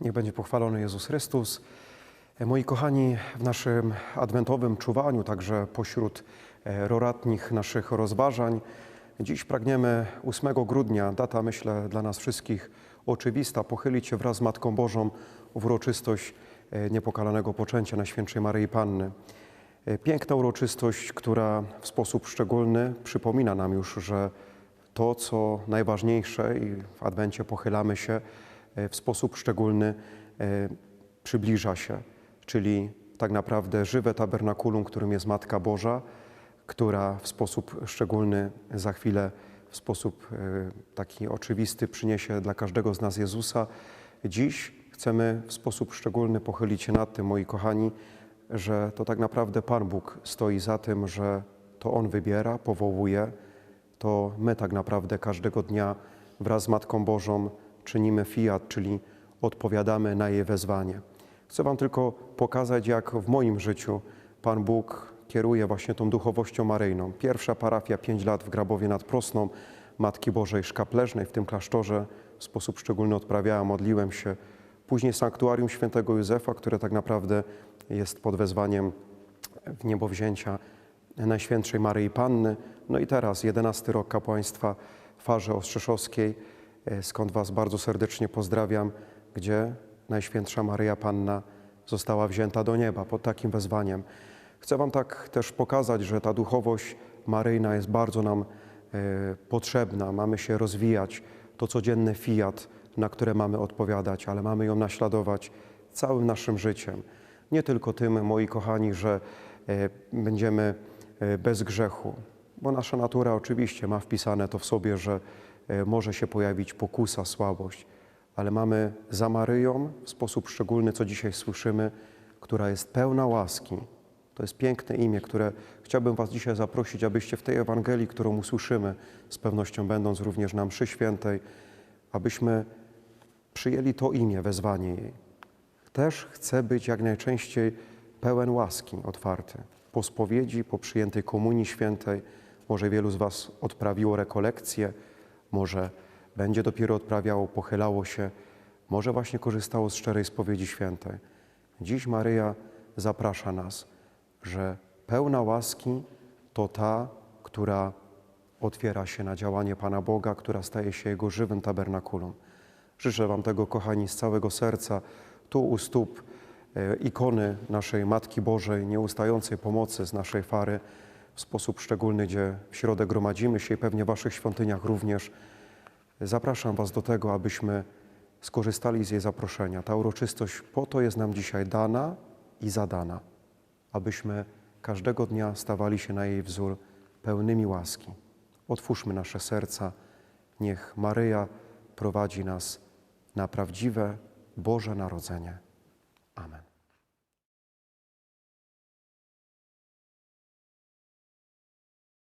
Niech będzie pochwalony Jezus Chrystus. Moi kochani, w naszym adwentowym czuwaniu, także pośród e, roratnich naszych rozważań, dziś pragniemy 8 grudnia, data myślę dla nas wszystkich oczywista, pochylić się wraz z Matką Bożą w uroczystość e, niepokalanego poczęcia Najświętszej Maryi Panny. E, Piękna uroczystość, która w sposób szczególny przypomina nam już, że to, co najważniejsze i w Adwencie pochylamy się, w sposób szczególny e, przybliża się, czyli tak naprawdę żywe tabernakulum, którym jest Matka Boża, która w sposób szczególny za chwilę, w sposób e, taki oczywisty przyniesie dla każdego z nas Jezusa. Dziś chcemy w sposób szczególny pochylić się nad tym, moi kochani, że to tak naprawdę Pan Bóg stoi za tym, że to On wybiera, powołuje, to my tak naprawdę każdego dnia wraz z Matką Bożą czynimy fiat, czyli odpowiadamy na jej wezwanie. Chcę Wam tylko pokazać, jak w moim życiu Pan Bóg kieruje właśnie tą duchowością maryjną. Pierwsza parafia, pięć lat w Grabowie nad Prosną Matki Bożej Szkapleżnej, w tym klasztorze w sposób szczególny odprawiałem, modliłem się. Później sanktuarium świętego Józefa, które tak naprawdę jest pod wezwaniem w niebowzięcia Najświętszej Maryi Panny. No i teraz, jedenasty rok kapłaństwa Farze Ostrzeszowskiej, skąd Was bardzo serdecznie pozdrawiam, gdzie Najświętsza Maryja Panna została wzięta do nieba pod takim wezwaniem. Chcę Wam tak też pokazać, że ta duchowość maryjna jest bardzo nam e, potrzebna. Mamy się rozwijać, to codzienny fiat, na które mamy odpowiadać, ale mamy ją naśladować całym naszym życiem. Nie tylko tym, moi kochani, że e, będziemy e, bez grzechu, bo nasza natura oczywiście ma wpisane to w sobie, że e, może się pojawić pokusa, słabość, ale mamy za Maryją w sposób szczególny, co dzisiaj słyszymy, która jest pełna łaski. To jest piękne imię, które chciałbym Was dzisiaj zaprosić, abyście w tej Ewangelii, którą usłyszymy, z pewnością będąc również na mszy świętej, abyśmy przyjęli to imię, wezwanie jej. Też chcę być jak najczęściej pełen łaski, otwarty. Po spowiedzi, po przyjętej komunii świętej, może wielu z Was odprawiło rekolekcję, może będzie dopiero odprawiało, pochylało się, może właśnie korzystało z szczerej spowiedzi świętej. Dziś Maryja zaprasza nas, że pełna łaski to ta, która otwiera się na działanie Pana Boga, która staje się Jego żywym tabernakulum. Życzę Wam tego, kochani, z całego serca, tu u stóp e, ikony naszej Matki Bożej, nieustającej pomocy z naszej fary, w sposób szczególny, gdzie w środę gromadzimy się i pewnie w Waszych świątyniach również. Zapraszam Was do tego, abyśmy skorzystali z jej zaproszenia. Ta uroczystość po to jest nam dzisiaj dana i zadana, abyśmy każdego dnia stawali się na jej wzór pełnymi łaski. Otwórzmy nasze serca, niech Maryja prowadzi nas na prawdziwe Boże Narodzenie.